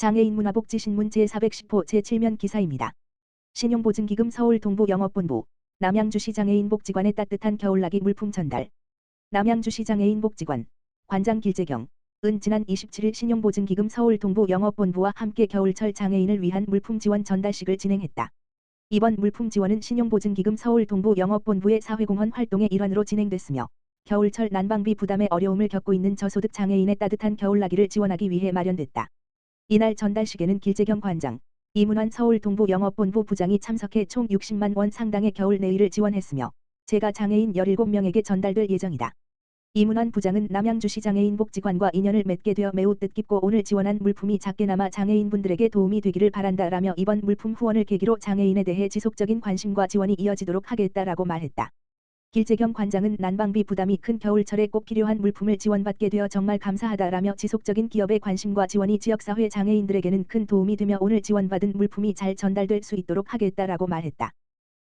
장애인 문화복지신문 제410호 제7면 기사입니다. 신용보증기금 서울 동부 영업본부 남양주시 장애인 복지관의 따뜻한 겨울나기 물품 전달 남양주시 장애인 복지관 관장 길재경 은 지난 27일 신용보증기금 서울 동부 영업본부와 함께 겨울철 장애인을 위한 물품 지원 전달식을 진행했다. 이번 물품 지원은 신용보증기금 서울 동부 영업본부의 사회공헌 활동의 일환으로 진행됐으며 겨울철 난방비 부담에 어려움을 겪고 있는 저소득 장애인의 따뜻한 겨울나기를 지원하기 위해 마련됐다. 이날 전달식에는 길재경 관장, 이문환 서울 동부 영업본부 부장이 참석해 총 60만 원 상당의 겨울 내일을 지원했으며 제가 장애인 17명에게 전달될 예정이다. 이문환 부장은 남양주시 장애인 복지관과 인연을 맺게 되어 매우 뜻깊고 오늘 지원한 물품이 작게나마 장애인분들에게 도움이 되기를 바란다 라며 이번 물품 후원을 계기로 장애인에 대해 지속적인 관심과 지원이 이어지도록 하겠다라고 말했다. 길재경 관장은 난방비 부담이 큰 겨울철에 꼭 필요한 물품을 지원받게 되어 정말 감사하다라며 지속적인 기업의 관심과 지원이 지역사회 장애인들에게는 큰 도움이 되며 오늘 지원받은 물품이 잘 전달될 수 있도록 하겠다라고 말했다.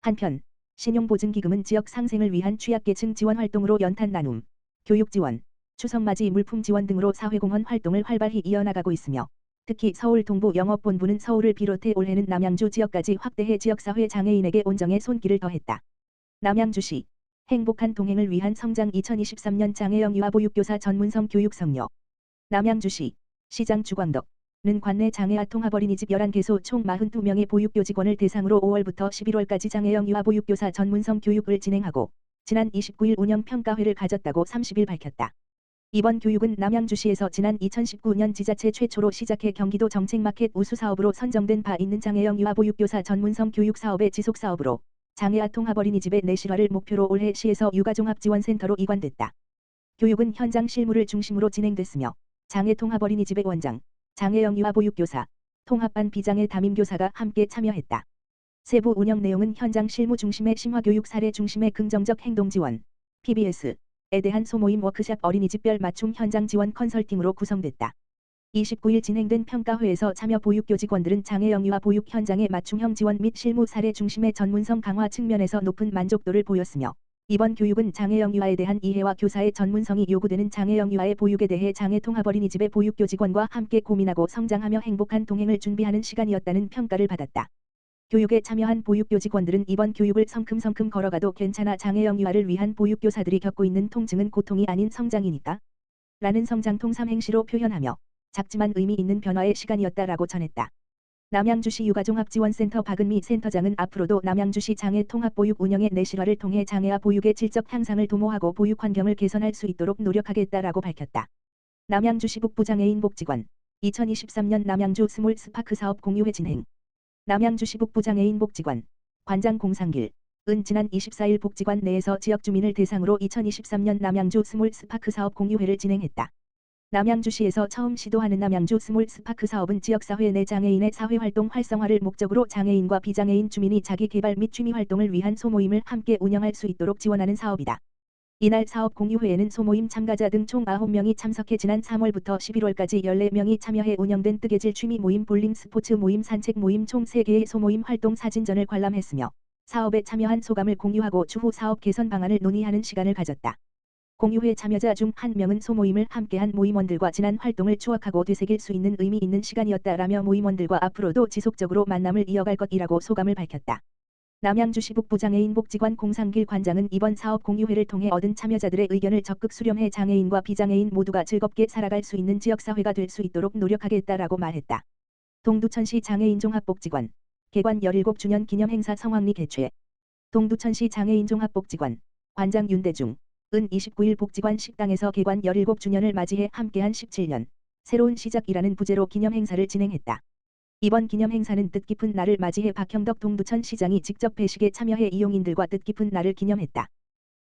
한편 신용보증기금은 지역 상생을 위한 취약계층 지원 활동으로 연탄 나눔, 교육 지원, 추석맞이 물품 지원 등으로 사회공헌 활동을 활발히 이어나가고 있으며 특히 서울 동부 영업본부는 서울을 비롯해 올해는 남양주 지역까지 확대해 지역사회 장애인에게 온정의 손길을 더했다. 남양주시 행복한 동행을 위한 성장 2023년 장애영 유아보육교사 전문성 교육 성료 남양주시 시장 주광덕는 관내 장애아 통합어린이집 11개소 총 42명의 보육교 직원을 대상으로 5월부터 11월까지 장애영 유아보육교사 전문성 교육을 진행하고 지난 29일 운영 평가회를 가졌다고 30일 밝혔다. 이번 교육은 남양주시에서 지난 2019년 지자체 최초로 시작해 경기도 정책마켓 우수사업으로 선정된 바 있는 장애영 유아보육교사 전문성 교육사업의 지속사업으로 장애아 통합어린이집의 내실화를 목표로 올해 시에서 육아종합지원센터로 이관됐다. 교육은 현장 실무를 중심으로 진행됐으며 장애 통합어린이집의 원장, 장애영 유아보육교사, 통합반 비장애 담임교사가 함께 참여했다. 세부 운영 내용은 현장 실무 중심의 심화교육 사례 중심의 긍정적 행동 지원, PBS에 대한 소모임 워크샵 어린이집별 맞춤 현장 지원 컨설팅으로 구성됐다. 29일 진행된 평가회에서 참여 보육교 직원들은 장애 영유아 보육 현장의 맞춤형 지원 및 실무 사례 중심의 전문성 강화 측면에서 높은 만족도를 보였으며 이번 교육은 장애 영유아에 대한 이해와 교사의 전문성이 요구되는 장애 영유아의 보육에 대해 장애 통합 어린이집의 보육교 직원과 함께 고민하고 성장하며 행복한 동행을 준비하는 시간이었다는 평가를 받았다. 교육에 참여한 보육교 직원들은 이번 교육을 성큼성큼 걸어가도 괜찮아 장애 영유아를 위한 보육교사들이 겪고 있는 통증은 고통이 아닌 성장이니까 라는 성장통 삼행시로 표현하며 작지만 의미 있는 변화의 시간이었다라고 전했다. 남양주시 육아종합지원센터 박은미 센터장은 앞으로도 남양주시 장애 통합보육 운영의 내실화를 통해 장애아 보육의 질적 향상을 도모하고 보육 환경을 개선할 수 있도록 노력하겠다라고 밝혔다. 남양주시 북부장애인 복지관 2023년 남양주 스몰 스파크 사업 공유회 진행 남양주시 북부장애인 복지관 관장 공상길 은 지난 24일 복지관 내에서 지역 주민을 대상으로 2023년 남양주 스몰 스파크 사업 공유회를 진행했다. 남양주시에서 처음 시도하는 남양주 스몰 스파크 사업은 지역사회 내 장애인의 사회활동 활성화를 목적으로 장애인과 비장애인 주민이 자기 개발 및 취미 활동을 위한 소모임을 함께 운영할 수 있도록 지원하는 사업이다. 이날 사업 공유회에는 소모임 참가자 등 총 9명이 참석해 지난 3월부터 11월까지 14명이 참여해 운영된 뜨개질 취미 모임 볼링 스포츠 모임 산책 모임 총 3개의 소모임 활동 사진전을 관람했으며 사업에 참여한 소감을 공유하고 추후 사업 개선 방안을 논의하는 시간을 가졌다. 공유회 참여자 중 한 명은 소모임을 함께한 모임원들과 지난 활동을 추억하고 되새길 수 있는 의미 있는 시간이었다라며 모임원들과 앞으로도 지속적으로 만남을 이어갈 것이라고 소감을 밝혔다. 남양주시 북부 장애인 복지관 공상길 관장은 이번 사업 공유회를 통해 얻은 참여자들의 의견을 적극 수렴해 장애인과 비장애인 모두가 즐겁게 살아갈 수 있는 지역사회가 될 수 있도록 노력하겠다라고 말했다. 동두천시 장애인종합복지관 개관 17주년 기념 행사 성황리 개최 동두천시 장애인종합복지관 관장 윤대중 은 29일 복지관 식당에서 개관 17주년을 맞이해 함께한 17년 새로운 시작이라는 부제로 기념 행사를 진행했다. 이번 기념 행사는 뜻깊은 날을 맞이해 박형덕 동두천 시장이 직접 배식에 참여해 이용인들과 뜻깊은 날을 기념했다.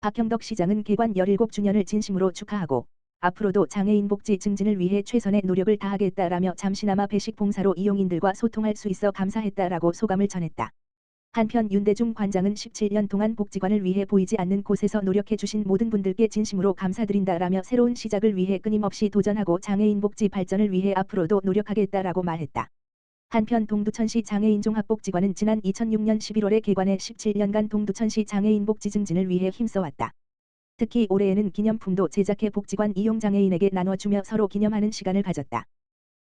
박형덕 시장은 개관 17주년을 진심으로 축하하고 앞으로도 장애인 복지 증진을 위해 최선의 노력을 다하겠다라며 잠시나마 배식 봉사로 이용인들과 소통할 수 있어 감사했다라고 소감을 전했다. 한편 윤대중 관장은 17년 동안 복지관을 위해 보이지 않는 곳에서 노력해 주신 모든 분들께 진심으로 감사드린다라며 새로운 시작을 위해 끊임없이 도전하고 장애인 복지 발전을 위해 앞으로도 노력하겠다라고 말했다. 한편 동두천시 장애인종합복지관은 지난 2006년 11월에 개관해 17년간 동두천시 장애인 복지 증진을 위해 힘써왔다. 특히 올해에는 기념품도 제작해 복지관 이용 장애인에게 나눠주며 서로 기념하는 시간을 가졌다.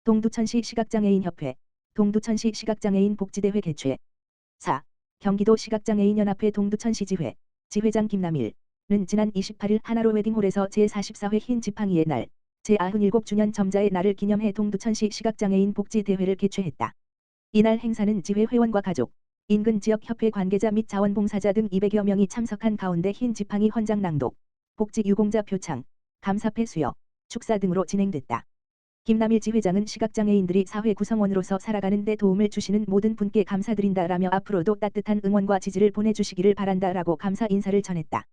동두천시 시각장애인협회, 동두천시 시각장애인 복지대회 개최 4. 경기도 시각장애인연합회 동두천시지회, 지회장 김남일은 지난 28일 하나로 웨딩홀에서 제44회 흰 지팡이의 날, 제97주년 점자의 날을 기념해 동두천시 시각장애인 복지대회를 개최했다. 이날 행사는 지회 회원과 가족, 인근 지역 협회 관계자 및 자원봉사자 등 200여 명이 참석한 가운데 흰 지팡이 헌장 낭독, 복지 유공자 표창, 감사패 수여, 축사 등으로 진행됐다. 김남일 지회장은 시각장애인들이 사회 구성원으로서 살아가는 데 도움을 주시는 모든 분께 감사드린다라며 앞으로도 따뜻한 응원과 지지를 보내주시기를 바란다라고 감사 인사를 전했다.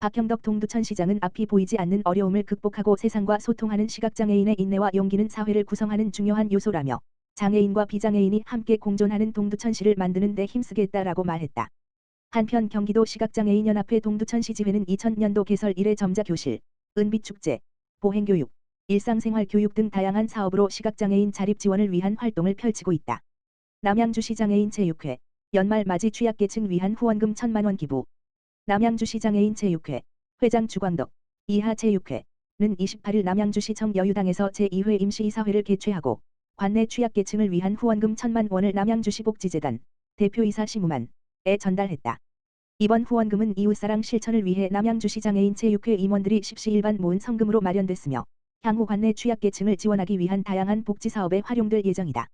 박형덕 동두천 시장은 앞이 보이지 않는 어려움을 극복하고 세상과 소통하는 시각장애인의 인내와 용기는 사회를 구성하는 중요한 요소라며 장애인과 비장애인이 함께 공존하는 동두천시를 만드는 데 힘쓰겠다라고 말했다. 한편 경기도 시각장애인연합회 동두천시 지회는 2000년도 개설 이래 점자교실, 은빛축제, 보행교육, 일상생활 교육 등 다양한 사업으로 시각장애인 자립 지원을 위한 활동을 펼치고 있다. 남양주시 장애인 체육회, 연말 맞이 취약계층 위한 후원금 1천만원 기부. 남양주시 장애인 체육회, 회장 주광덕, 이하 체육회는 28일 남양주시청 여유당에서 제2회 임시이사회를 개최하고 관내 취약계층을 위한 후원금 1천만 원을 남양주시 복지재단 대표이사 심우만에 전달했다. 이번 후원금은 이웃사랑 실천을 위해 남양주시 장애인 체육회 임원들이 십시일반 모은 성금으로 마련됐으며 향후 관내 취약계층을 지원하기 위한 다양한 복지사업에 활용될 예정이다.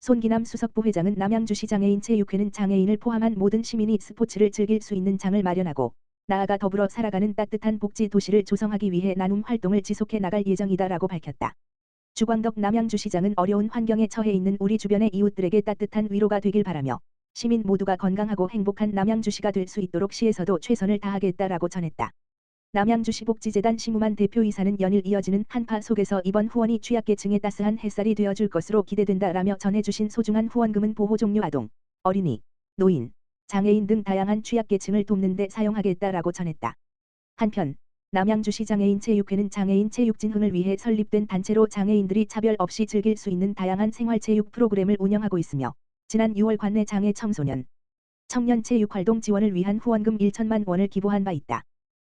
손기남 수석부 회장은 남양주시 장애인 체육회는 장애인을 포함한 모든 시민이 스포츠를 즐길 수 있는 장을 마련하고 나아가 더불어 살아가는 따뜻한 복지 도시를 조성하기 위해 나눔 활동을 지속해 나갈 예정이다라고 밝혔다. 주광덕 남양주시장은 어려운 환경에 처해 있는 우리 주변의 이웃들에게 따뜻한 위로가 되길 바라며 시민 모두가 건강하고 행복한 남양주시가 될 수 있도록 시에서도 최선을 다하겠다라고 전했다. 남양주시 복지재단 심우만 대표이사는 연일 이어지는 한파 속에서 이번 후원이 취약계층에 따스한 햇살이 되어줄 것으로 기대된다라며 전해주신 소중한 후원금은 보호 종료 아동, 어린이, 노인, 장애인 등 다양한 취약계층을 돕는 데 사용하겠다라고 전했다. 한편 남양주시 장애인 체육회는 장애인 체육 진흥을 위해 설립된 단체로 장애인들이 차별 없이 즐길 수 있는 다양한 생활체육 프로그램을 운영하고 있으며 지난 6월 관내 장애 청소년, 청년 체육 활동 지원을 위한 후원금 1천만 원을 기부한 바 있다.